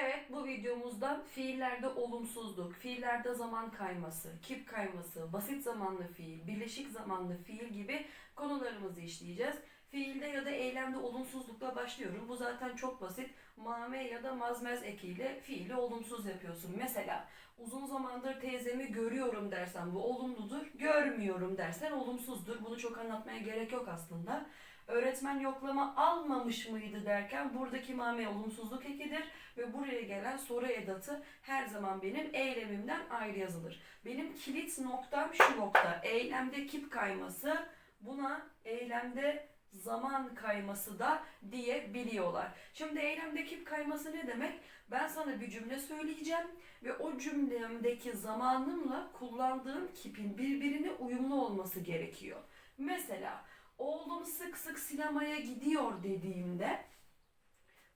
Evet bu videomuzda fiillerde olumsuzluk, fiillerde zaman kayması, kip kayması, basit zamanlı fiil, birleşik zamanlı fiil gibi konularımızı işleyeceğiz. Fiilde ya da eylemde olumsuzlukla başlıyorum. Bu zaten çok basit. Mame ya da mazmez ekiyle fiili olumsuz yapıyorsun. Mesela uzun zamandır teyzemi görüyorum dersen bu olumludur. Görmüyorum dersen olumsuzdur. Bunu çok anlatmaya gerek yok aslında. Öğretmen yoklama almamış mıydı derken buradaki mame olumsuzluk ekidir ve buraya gelen soru edatı her zaman benim eylemimden ayrı yazılır. Benim kilit noktam şu nokta. Eylemde kip kayması buna eylemde zaman kayması da diyebiliyorlar. Şimdi eylemde kip kayması ne demek? Ben sana bir cümle söyleyeceğim ve o cümlemdeki zamanımla kullandığım kipin birbirine uyumlu olması gerekiyor. Mesela oğlum sık sık sinemaya gidiyor dediğimde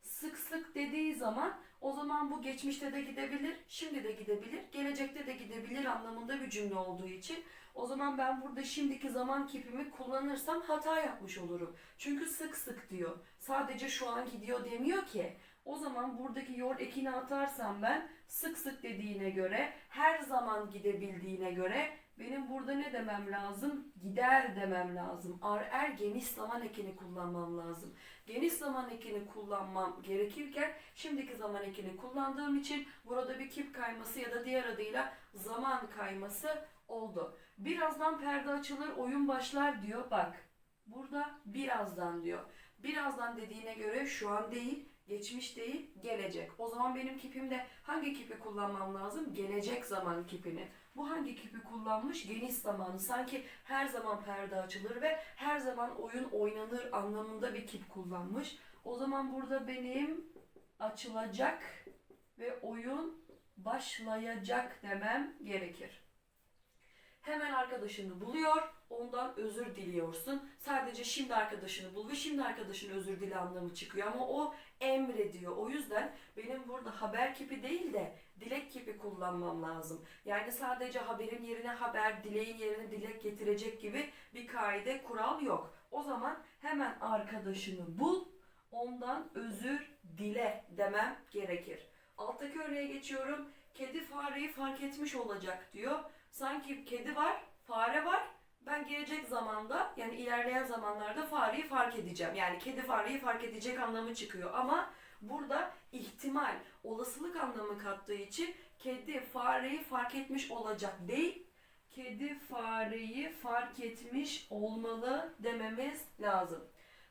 sık sık dediği zaman o zaman bu geçmişte de gidebilir, şimdi de gidebilir, gelecekte de gidebilir anlamında bir cümle olduğu için o zaman ben burada şimdiki zaman kipimi kullanırsam hata yapmış olurum. Çünkü sık sık diyor. Sadece şu an gidiyor demiyor ki. O zaman buradaki yor ekini atarsam ben sık sık dediğine göre, her zaman gidebildiğine göre benim burada ne demem lazım? Gider demem lazım. Ar er geniş zaman ekini kullanmam lazım. Geniş zaman ekini kullanmam gerekirken şimdiki zaman ekini kullandığım için burada bir kip kayması ya da diğer adıyla zaman kayması oldu. Birazdan perde açılır, oyun başlar diyor. Bak burada birazdan diyor. Birazdan dediğine göre şu an değil, geçmiş değil, gelecek. O zaman benim kipimde hangi kipi kullanmam lazım? Gelecek zaman kipini. Bu hangi kipi kullanmış? Geniş zamanı. Sanki her zaman perde açılır ve her zaman oyun oynanır anlamında bir kip kullanmış. O zaman burada benim açılacak ve oyun başlayacak demem gerekir. Hemen arkadaşını buluyor, ondan özür diliyorsun. Sadece şimdi arkadaşını bul ve şimdi arkadaşın özür dile anlamı çıkıyor ama o emrediyor. O yüzden benim burada haber kipi değil de dilek kipi kullanmam lazım. Yani sadece haberin yerine haber, dileğin yerine dilek getirecek gibi bir kaide, kural yok. O zaman hemen arkadaşını bul, ondan özür dile demem gerekir. Alttaki örneğe geçiyorum. Kedi fareyi fark etmiş olacak diyor. Sanki kedi var, fare var. Ben gelecek zamanda yani ilerleyen zamanlarda fareyi fark edeceğim. Yani kedi fareyi fark edecek anlamı çıkıyor. Ama burada ihtimal, olasılık anlamı kattığı için kedi fareyi fark etmiş olacak değil. Kedi fareyi fark etmiş olmalı dememiz lazım.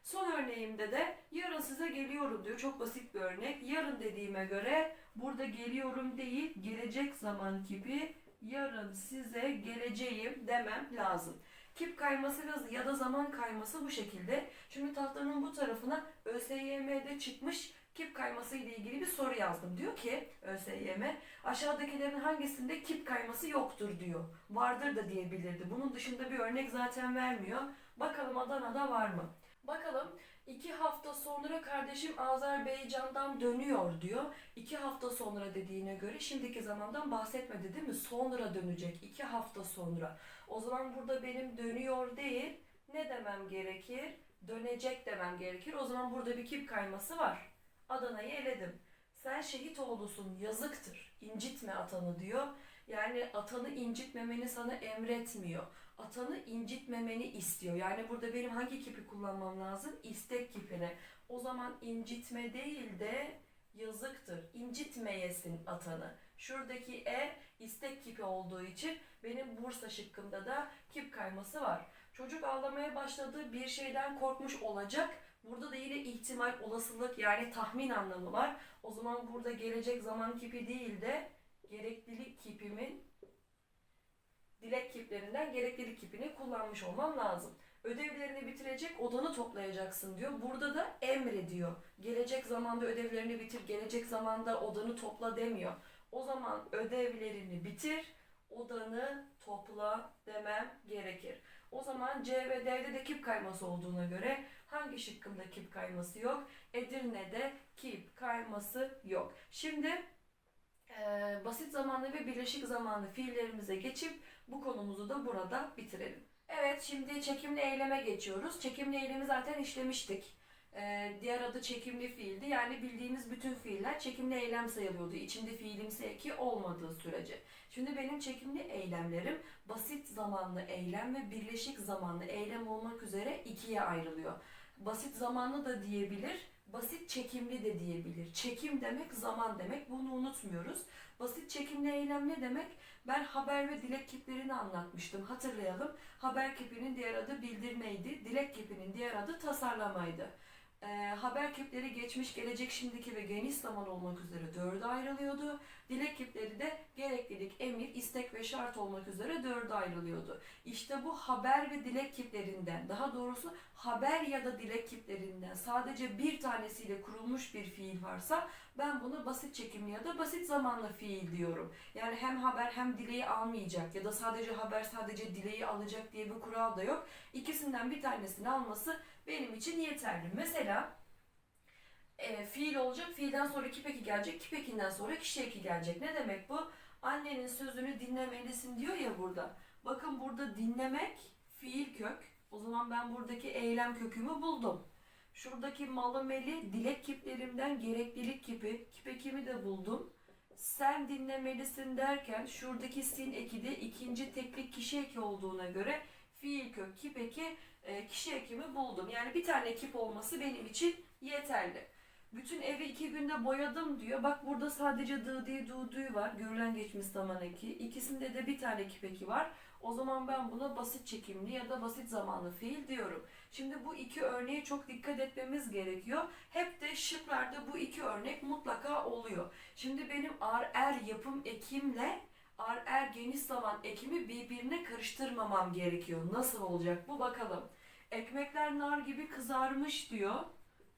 Son örneğimde de yarın size geliyorum diyor. Çok basit bir örnek. Yarın dediğime göre burada geliyorum değil, gelecek zaman kipi yarın size geleceğim demem lazım. Kip kayması ya da zaman kayması bu şekilde. Şimdi tahtanın bu tarafına ÖSYM'de çıkmış kip kayması ile ilgili bir soru yazdım. Diyor ki ÖSYM aşağıdakilerin hangisinde kip kayması yoktur diyor. Vardır da diyebilirdi. Bunun dışında bir örnek zaten vermiyor. Bakalım Adana'da var mı? Bakalım iki hafta sonra kardeşim Azerbaycan'dan dönüyor diyor. İki hafta sonra dediğine göre şimdiki zamandan bahsetmedi değil mi? Sonra dönecek. iki hafta sonra. O zaman burada benim dönüyor değil. Ne demem gerekir? Dönecek demem gerekir. O zaman burada bir kip kayması var. Adana'yı eledim. Sen şehit oğlusun yazıktır. İncitme atanı diyor. Yani atanı incitmemeni sana emretmiyor. Atanı incitmemeni istiyor. Yani burada benim hangi kipi kullanmam lazım? İstek kipini. O zaman incitme değil de yazıktır. İncitmeyesin atanı. Şuradaki e istek kipi olduğu için benim Bursa şıkkımda da kip kayması var. Çocuk ağlamaya başladığı bir şeyden korkmuş olacak. Burada da yine ihtimal, olasılık yani tahmin anlamı var. O zaman burada gelecek zaman kipi değil de gereklilik kipimin dilek kiplerinden gereklilik kipini kullanmış olmam lazım. Ödevlerini bitirecek, odanı toplayacaksın diyor. Burada da emrediyor. Gelecek zamanda ödevlerini bitir, gelecek zamanda odanı topla demiyor. O zaman ödevlerini bitir, odanı topla demem gerekir. O zaman C ve D'de de kip kayması olduğuna göre hangi şıkkımda kip kayması yok? Edirne'de kip kayması yok. Şimdi eee, basit zamanlı ve birleşik zamanlı fiillerimize geçip bu konumuzu da burada bitirelim. Evet şimdi çekimli eyleme geçiyoruz. Çekimli eylemi zaten işlemiştik. Ee, diğer adı çekimli fiildi. Yani bildiğimiz bütün fiiller çekimli eylem sayılıyordu. İçinde fiilimsi eki olmadığı sürece. Şimdi benim çekimli eylemlerim basit zamanlı eylem ve birleşik zamanlı eylem olmak üzere ikiye ayrılıyor. Basit zamanlı da diyebilir, basit çekimli de diyebilir. Çekim demek zaman demek. Bunu unutmuyoruz. Basit çekimli eylem ne demek? Ben haber ve dilek kiplerini anlatmıştım. Hatırlayalım. Haber kipinin diğer adı bildirmeydi. Dilek kipinin diğer adı tasarlamaydı. Ee, haber kipleri geçmiş, gelecek, şimdiki ve geniş zaman olmak üzere dörde ayrılıyordu. Dilek kipleri de gereklilik, emir, istek ve şart olmak üzere dörde ayrılıyordu. İşte bu haber ve dilek kiplerinden, daha doğrusu haber ya da dilek kiplerinden sadece bir tanesiyle kurulmuş bir fiil varsa ben buna basit çekimli ya da basit zamanlı fiil diyorum. Yani hem haber hem dileği almayacak ya da sadece haber sadece dileği alacak diye bir kural da yok. İkisinden bir tanesini alması benim için yeterli. Mesela e, fiil olacak, fiilden sonra kipeki gelecek, kipekinden sonra kişi eki gelecek. Ne demek bu? Annenin sözünü dinlemelisin diyor ya burada. Bakın burada dinlemek fiil kök. O zaman ben buradaki eylem kökümü buldum. Şuradaki malı meli dilek kiplerimden gereklilik kipi, kipekimi de buldum. Sen dinlemelisin derken şuradaki sin eki de ikinci teklik kişi eki olduğuna göre fiil kök kip eki e, kişi ekimi buldum. Yani bir tane kip olması benim için yeterli. Bütün evi iki günde boyadım diyor. Bak burada sadece dı di du du var. Görülen geçmiş zaman eki. İkisinde de bir tane kip eki var. O zaman ben buna basit çekimli ya da basit zamanlı fiil diyorum. Şimdi bu iki örneğe çok dikkat etmemiz gerekiyor. Hep de şıklarda bu iki örnek mutlaka oluyor. Şimdi benim ar er yapım ekimle ar er geniş zaman ekimi birbirine karıştırmamam gerekiyor. Nasıl olacak bu bakalım. Ekmekler nar gibi kızarmış diyor.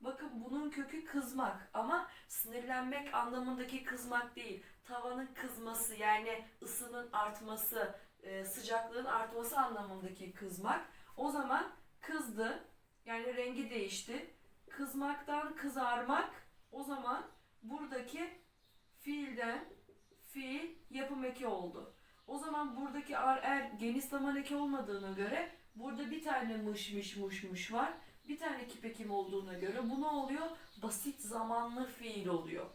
Bakın bunun kökü kızmak ama sinirlenmek anlamındaki kızmak değil. Tavanın kızması yani ısının artması, e, sıcaklığın artması anlamındaki kızmak. O zaman kızdı yani rengi değişti. Kızmaktan kızarmak o zaman buradaki fiilden fiil yapım eki oldu. O zaman buradaki ar er geniş zaman eki olmadığına göre burada bir tane mış mış muş muş var. Bir tane kipekim olduğuna göre bu ne oluyor? Basit zamanlı fiil oluyor.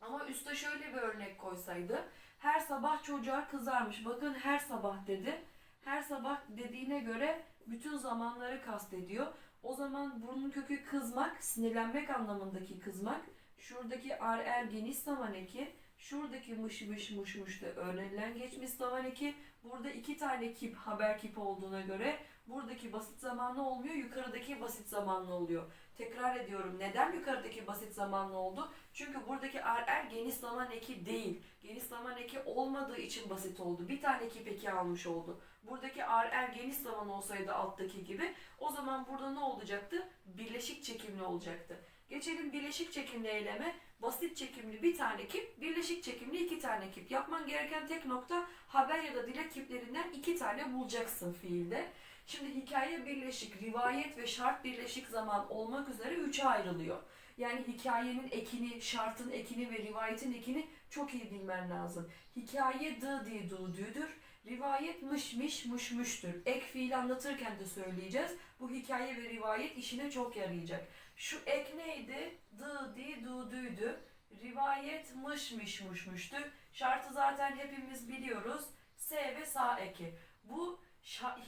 Ama üste şöyle bir örnek koysaydı. Her sabah çocuğa kızarmış. Bakın her sabah dedi. Her sabah dediğine göre bütün zamanları kastediyor. O zaman bunun kökü kızmak, sinirlenmek anlamındaki kızmak. Şuradaki ar er geniş zaman eki. Şuradaki mış mış muş muş da öğrenilen geçmiş zaman eki. Burada iki tane kip, haber kipi olduğuna göre buradaki basit zamanlı olmuyor, yukarıdaki basit zamanlı oluyor. Tekrar ediyorum. Neden yukarıdaki basit zamanlı oldu? Çünkü buradaki ar er geniş zaman eki değil. Geniş zaman eki olmadığı için basit oldu. Bir tane kip eki almış oldu. Buradaki ar er geniş zaman olsaydı alttaki gibi o zaman burada ne olacaktı? Birleşik çekimli olacaktı. Geçelim birleşik çekimli eyleme. Basit çekimli bir tane kip, birleşik çekimli iki tane kip. Yapman gereken tek nokta haber ya da dilek kiplerinden iki tane bulacaksın fiilde. Şimdi hikaye birleşik, rivayet ve şart birleşik zaman olmak üzere üçe ayrılıyor. Yani hikayenin ekini, şartın ekini ve rivayetin ekini çok iyi bilmen lazım. Hikaye dı di du düdür. Rivayet mış miş muş muştur. Ek fiil anlatırken de söyleyeceğiz. Bu hikaye ve rivayet işine çok yarayacak. Şu ek neydi? Dı di du düydü. Rivayet mış mış muş muştu. Şartı zaten hepimiz biliyoruz. S ve sa eki. Bu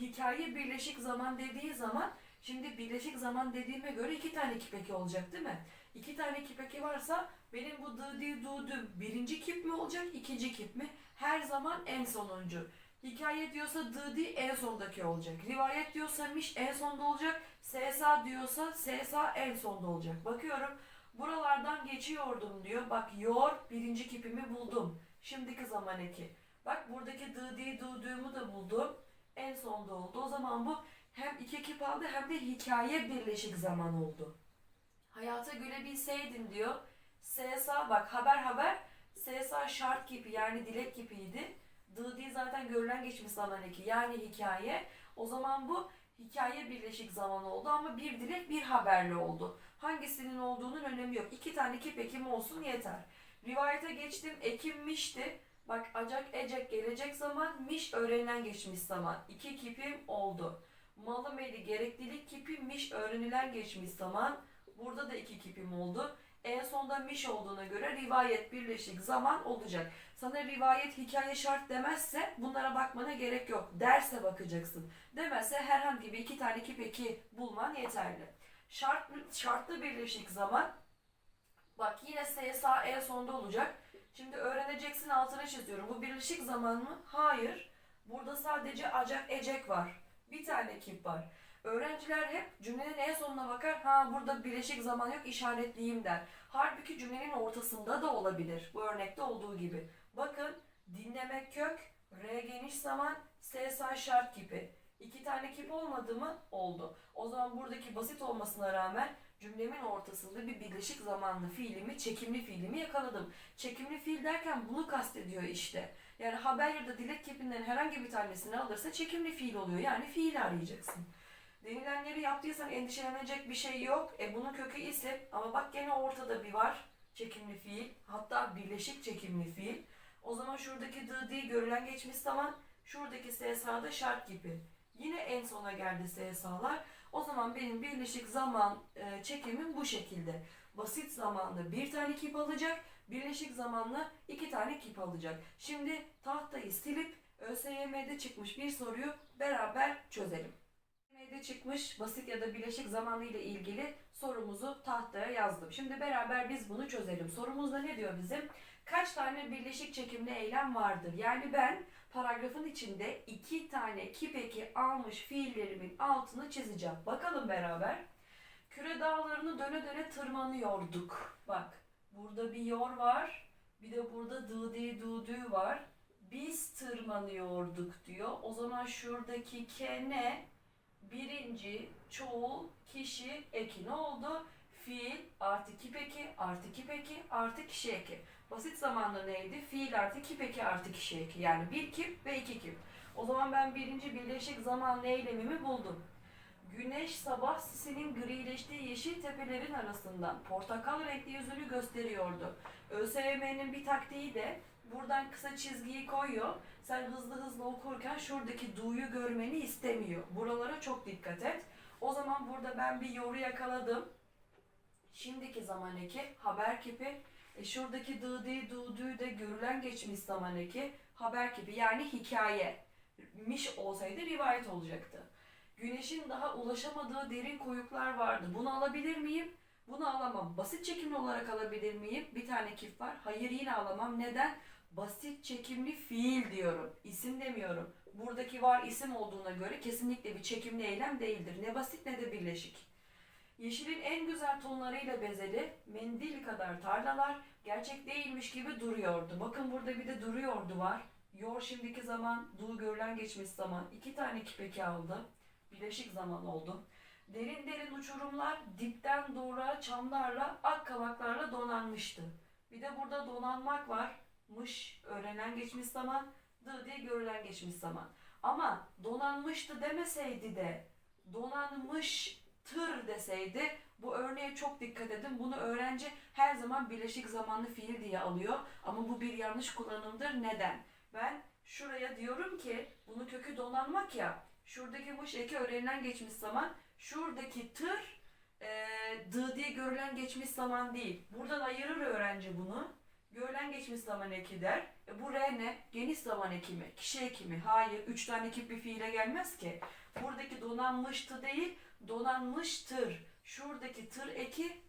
hikaye birleşik zaman dediği zaman şimdi birleşik zaman dediğime göre iki tane kipeki olacak değil mi? İki tane kipeki varsa benim bu dı di du birinci kip mi olacak ikinci kip mi? Her zaman en sonuncu. Hikaye diyorsa dı di en sondaki olacak. Rivayet diyorsa miş en sonda olacak. SSA diyorsa SSA en sonda olacak. Bakıyorum buralardan geçiyordum diyor. Bak yor birinci kipimi buldum. Şimdiki zaman eki. Bak buradaki dı di du dü'mü de buldum. En sonda oldu. O zaman bu hem iki kip aldı hem de hikaye birleşik zaman oldu. Hayata gülebilseydin diyor. SSA bak haber haber SSA şart kipi yani dilek kipiydi. Dı di zaten görülen geçmiş zaman eki yani hikaye. O zaman bu hikaye birleşik zaman oldu ama bir dilek bir haberli oldu. Hangisinin olduğunun önemi yok. İki tane kip ekim olsun yeter. Rivayete geçtim ekimmişti. Bak acak ecek gelecek zaman miş öğrenilen geçmiş zaman. İki kipim oldu. Malı meli gereklilik kipi miş öğrenilen geçmiş zaman Burada da iki kipim oldu. En sonda miş olduğuna göre rivayet birleşik zaman olacak. Sana rivayet hikaye şart demezse bunlara bakmana gerek yok. Derse bakacaksın. Demezse herhangi bir iki tane kip eki bulman yeterli. Şart, şartlı birleşik zaman bak yine SSA en sonda olacak. Şimdi öğreneceksin altına çiziyorum. Bu birleşik zaman mı? Hayır. Burada sadece acak ecek var. Bir tane kip var. Öğrenciler hep cümlenin en sonuna bakar. Ha burada birleşik zaman yok işaretleyeyim der. Halbuki cümlenin ortasında da olabilir. Bu örnekte olduğu gibi. Bakın dinlemek kök, R geniş zaman, SSA şart kipi. İki tane kip olmadı mı? Oldu. O zaman buradaki basit olmasına rağmen cümlemin ortasında bir birleşik zamanlı fiilimi, çekimli fiilimi yakaladım. Çekimli fiil derken bunu kastediyor işte. Yani haber ya da dilek kipinden herhangi bir tanesini alırsa çekimli fiil oluyor. Yani fiil arayacaksın. Denilenleri yaptıysan endişelenecek bir şey yok. E bunun kökü isim ama bak gene ortada bir var. Çekimli fiil. Hatta birleşik çekimli fiil. O zaman şuradaki dı di görülen geçmiş zaman şuradaki SSA'da şart gibi. Yine en sona geldi SSA'lar. O zaman benim birleşik zaman e, çekimim bu şekilde. Basit zamanlı bir tane kip alacak. Birleşik zamanlı iki tane kip alacak. Şimdi tahtayı silip ÖSYM'de çıkmış bir soruyu beraber çözelim. ÖSYM'de çıkmış basit ya da birleşik zamanlı ile ilgili sorumuzu tahtaya yazdım. Şimdi beraber biz bunu çözelim. Sorumuzda ne diyor bizim? Kaç tane birleşik çekimli eylem vardır? Yani ben paragrafın içinde iki tane kip eki almış fiillerimin altını çizeceğim. Bakalım beraber. Küre dağlarını döne döne tırmanıyorduk. Bak burada bir yor var. Bir de burada dı di du dü var. Biz tırmanıyorduk diyor. O zaman şuradaki ke ne? Birinci çoğul kişi eki ne oldu? Fiil artı kip eki artı kip eki artı kişi eki. Basit zamanda neydi? Fiil artı kip eki artı kişi eki. Yani bir kip ve iki kip. O zaman ben birinci birleşik zamanlı eylemimi buldum. Güneş sabah sisinin grileştiği yeşil tepelerin arasından portakal renkli yüzünü gösteriyordu. ÖSYM'nin bir taktiği de buradan kısa çizgiyi koyuyor. Sen hızlı hızlı okurken şuradaki du'yu görmeni istemiyor. Buralara çok dikkat et. O zaman burada ben bir yoru yakaladım. Şimdiki zaman eki haber kipi. E şuradaki dı di du dü de görülen geçmiş zaman haber kipi yani hikaye. Miş olsaydı rivayet olacaktı. Güneşin daha ulaşamadığı derin koyuklar vardı. Bunu alabilir miyim? Bunu alamam. Basit çekimli olarak alabilir miyim? Bir tane kif var. Hayır yine alamam. Neden? Basit çekimli fiil diyorum. İsim demiyorum. Buradaki var isim olduğuna göre kesinlikle bir çekimli eylem değildir. Ne basit ne de birleşik. Yeşilin en güzel tonlarıyla bezeli, mendil kadar tarlalar gerçek değilmiş gibi duruyordu. Bakın burada bir de duruyordu var. Yor şimdiki zaman, du görülen geçmiş zaman. iki tane kipeki aldı. Birleşik zaman oldu. Derin derin uçurumlar dipten doğruğa çamlarla, ak kavaklarla donanmıştı. Bir de burada donanmak var. Mış, öğrenen geçmiş zaman, dı diye görülen geçmiş zaman. Ama donanmıştı demeseydi de donanmıştır deseydi bu örneğe çok dikkat edin. Bunu öğrenci her zaman birleşik zamanlı fiil diye alıyor. Ama bu bir yanlış kullanımdır. Neden? Ben şuraya diyorum ki bunu kökü donanmak ya. Şuradaki mış eki öğrenilen geçmiş zaman. Şuradaki tır e, dı diye görülen geçmiş zaman değil. Buradan ayırır öğrenci bunu. Görülen geçmiş zaman eki der. E, bu re ne? Geniş zaman eki mi? Kişi eki mi? Hayır. Üç tane ekip bir fiile gelmez ki. Buradaki donanmıştı değil, donanmıştır. Şuradaki tır eki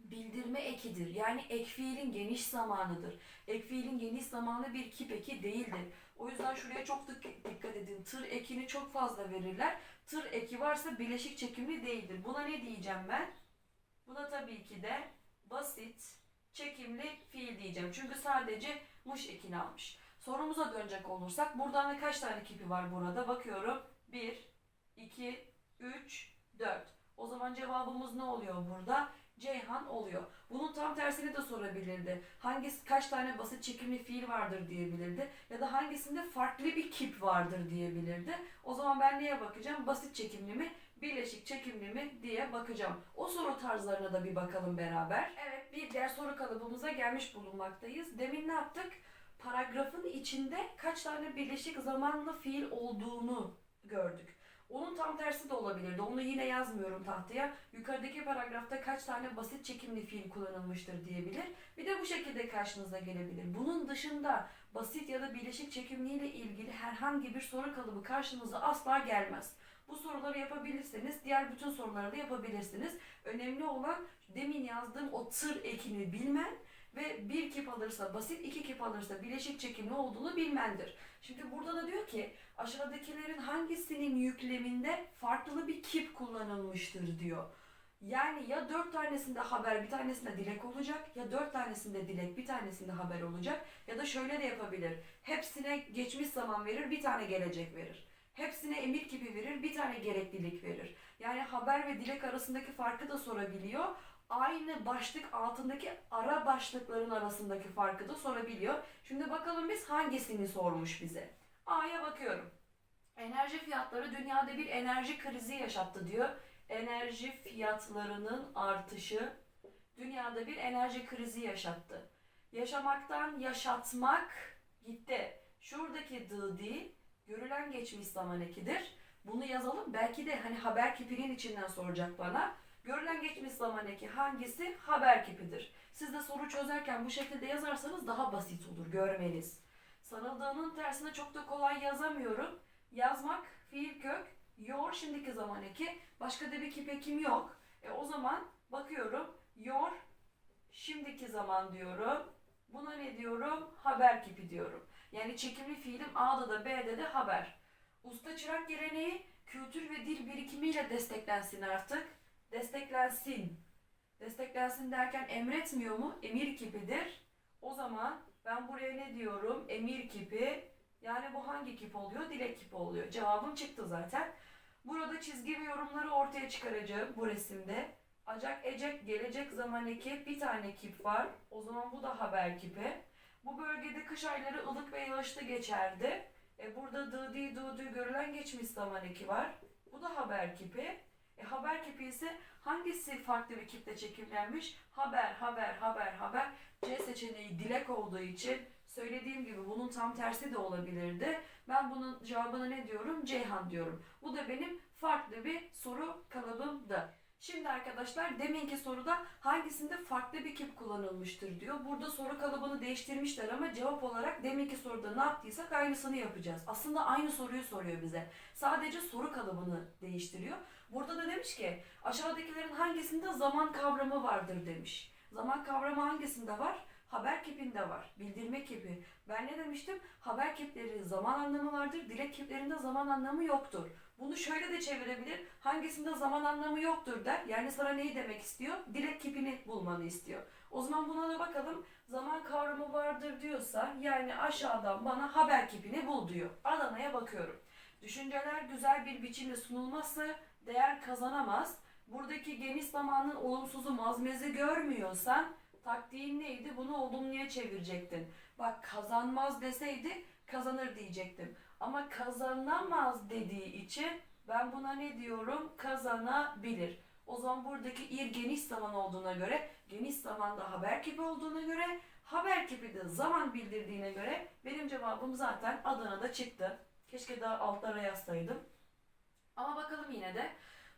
bildirme ekidir. Yani ek fiilin geniş zamanıdır. Ek fiilin geniş zamanı bir kip eki değildir. O yüzden şuraya çok dik- dikkat edin. Tır ekini çok fazla verirler. Tır eki varsa bileşik çekimli değildir. Buna ne diyeceğim ben? Buna tabii ki de basit çekimli fiil diyeceğim. Çünkü sadece mış ekini almış. Sorumuza dönecek olursak buradan da kaç tane kipi var burada? Bakıyorum. 1, 2, 3, 4. O zaman cevabımız ne oluyor burada? Ceyhan oluyor. Bunun tam tersini de sorabilirdi. Hangisi kaç tane basit çekimli fiil vardır diyebilirdi ya da hangisinde farklı bir kip vardır diyebilirdi. O zaman ben neye bakacağım? Basit çekimli mi, birleşik çekimli mi diye bakacağım. O soru tarzlarına da bir bakalım beraber. Evet, bir diğer soru kalıbımıza gelmiş bulunmaktayız. Demin ne yaptık? Paragrafın içinde kaç tane birleşik zamanlı fiil olduğunu gördük. Onun tam tersi de olabilirdi. Onu yine yazmıyorum tahtaya. Yukarıdaki paragrafta kaç tane basit çekimli fiil kullanılmıştır diyebilir. Bir de bu şekilde karşınıza gelebilir. Bunun dışında basit ya da bileşik çekimliğiyle ilgili herhangi bir soru kalıbı karşınıza asla gelmez. Bu soruları yapabilirseniz diğer bütün soruları da yapabilirsiniz. Önemli olan demin yazdığım o tır ekini bilmen ve bir kip alırsa basit, iki kip alırsa bileşik çekimli olduğunu bilmendir. Şimdi burada da diyor ki aşağıdakilerin hangisinin yükleminde farklı bir kip kullanılmıştır diyor. Yani ya dört tanesinde haber bir tanesinde dilek olacak ya dört tanesinde dilek bir tanesinde haber olacak ya da şöyle de yapabilir. Hepsine geçmiş zaman verir bir tane gelecek verir. Hepsine emir kipi verir bir tane gereklilik verir. Yani haber ve dilek arasındaki farkı da sorabiliyor. Aynı başlık altındaki ara başlıkların arasındaki farkı da sorabiliyor. Şimdi bakalım biz hangisini sormuş bize. A'ya bakıyorum. Enerji fiyatları dünyada bir enerji krizi yaşattı diyor. Enerji fiyatlarının artışı dünyada bir enerji krizi yaşattı. Yaşamaktan yaşatmak gitti. Şuradaki dı değil, görülen geçmiş zaman ekidir. Bunu yazalım. Belki de hani haber kipinin içinden soracak bana. Görülen geçmiş zaman hangisi? Haber kipidir. Siz de soru çözerken bu şekilde yazarsanız daha basit olur görmeniz. Sanıldığının tersine çok da kolay yazamıyorum. Yazmak, fiil kök, yor şimdiki zaman. Başka da bir kip ekim yok. E o zaman bakıyorum. Yor şimdiki zaman diyorum. Buna ne diyorum? Haber kipi diyorum. Yani çekimli fiilim A'da da B'de de haber. Usta çırak geleneği kültür ve dil birikimiyle desteklensin artık. Desteklensin. Desteklensin derken emretmiyor mu? Emir kipidir. O zaman ben buraya ne diyorum? Emir kipi. Yani bu hangi kip oluyor? Dilek kipi oluyor. Cevabım çıktı zaten. Burada çizgi ve yorumları ortaya çıkaracağım bu resimde. Acak, ecek, gelecek zaman eki bir tane kip var. O zaman bu da haber kipi. Bu bölgede kış ayları ılık ve yağışlı geçerdi. E burada dıdi dıdı görülen geçmiş zaman eki var. Bu da haber kipi. E haber kipi ise hangisi farklı bir kiple çekimlenmiş? Haber, haber, haber, haber. C seçeneği dilek olduğu için söylediğim gibi bunun tam tersi de olabilirdi. Ben bunun cevabını ne diyorum? Ceyhan diyorum. Bu da benim farklı bir soru kalıbımdı. Şimdi arkadaşlar deminki soruda hangisinde farklı bir kip kullanılmıştır diyor. Burada soru kalıbını değiştirmişler ama cevap olarak deminki soruda ne yaptıysak aynısını yapacağız. Aslında aynı soruyu soruyor bize. Sadece soru kalıbını değiştiriyor. Burada da demiş ki aşağıdakilerin hangisinde zaman kavramı vardır demiş. Zaman kavramı hangisinde var? Haber kipinde var. Bildirme kipi. Ben ne demiştim? Haber kipleri zaman anlamı vardır. Dilek kiplerinde zaman anlamı yoktur. Bunu şöyle de çevirebilir. Hangisinde zaman anlamı yoktur der. Yani sana neyi demek istiyor? Dilek kipini bulmanı istiyor. O zaman buna da bakalım. Zaman kavramı vardır diyorsa yani aşağıdan bana haber kipini bul diyor. Adana'ya bakıyorum. Düşünceler güzel bir biçimde sunulmazsa değer kazanamaz. Buradaki geniş zamanın olumsuzu mazmezi görmüyorsan taktiğin neydi? Bunu olumluya çevirecektin. Bak kazanmaz deseydi kazanır diyecektim. Ama kazanamaz dediği için ben buna ne diyorum? Kazanabilir. O zaman buradaki ir geniş zaman olduğuna göre, geniş zamanda haber kipi olduğuna göre, haber kipi de zaman bildirdiğine göre benim cevabım zaten Adana'da çıktı. Keşke daha altlara yazsaydım. Ama bakalım yine de.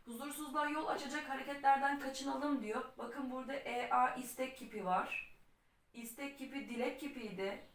Huzursuzluğa yol açacak hareketlerden kaçınalım diyor. Bakın burada EA istek kipi var. İstek kipi dilek kipiydi.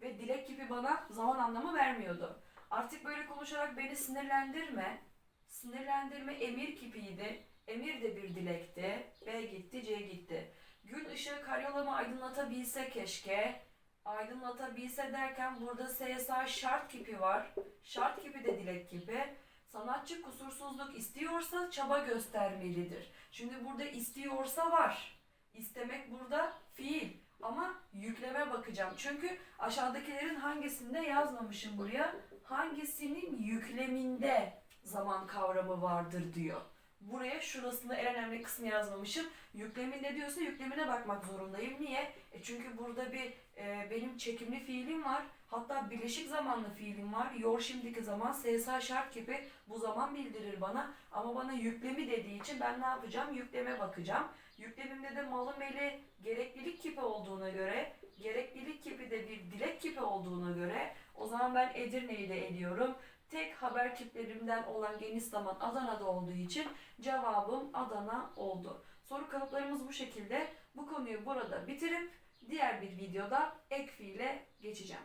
Ve dilek kipi bana zaman anlamı vermiyordu. Artık böyle konuşarak beni sinirlendirme. Sinirlendirme emir kipiydi. Emir de bir dilekti. B gitti, C gitti. Gün ışığı karyolamı aydınlatabilse keşke. Aydınlatabilse derken burada SSA şart kipi var. Şart kipi de dilek kipi. Sanatçı kusursuzluk istiyorsa çaba göstermelidir. Şimdi burada istiyorsa var. İstemek burada fiil. Ama yükleme bakacağım. Çünkü aşağıdakilerin hangisinde yazmamışım buraya. Hangisinin yükleminde zaman kavramı vardır diyor. Buraya şurasında en önemli kısmı yazmamışım. Yükleminde diyorsa yüklemine bakmak zorundayım. Niye? E çünkü burada bir e, benim çekimli fiilim var. Hatta bileşik zamanlı fiilim var. Yor şimdiki zaman SSA şart gibi bu zaman bildirir bana. Ama bana yüklemi dediği için ben ne yapacağım? Yükleme bakacağım. Yüklemimde de malı meli gereklilik kipi olduğuna göre, gereklilik kipi de bir dilek kipi olduğuna göre o zaman ben Edirne'yi de ediyorum. Tek Habertürklerimden olan geniş zaman Adana'da olduğu için cevabım Adana oldu. Soru kalıplarımız bu şekilde. Bu konuyu burada bitirip diğer bir videoda ek fiile geçeceğim.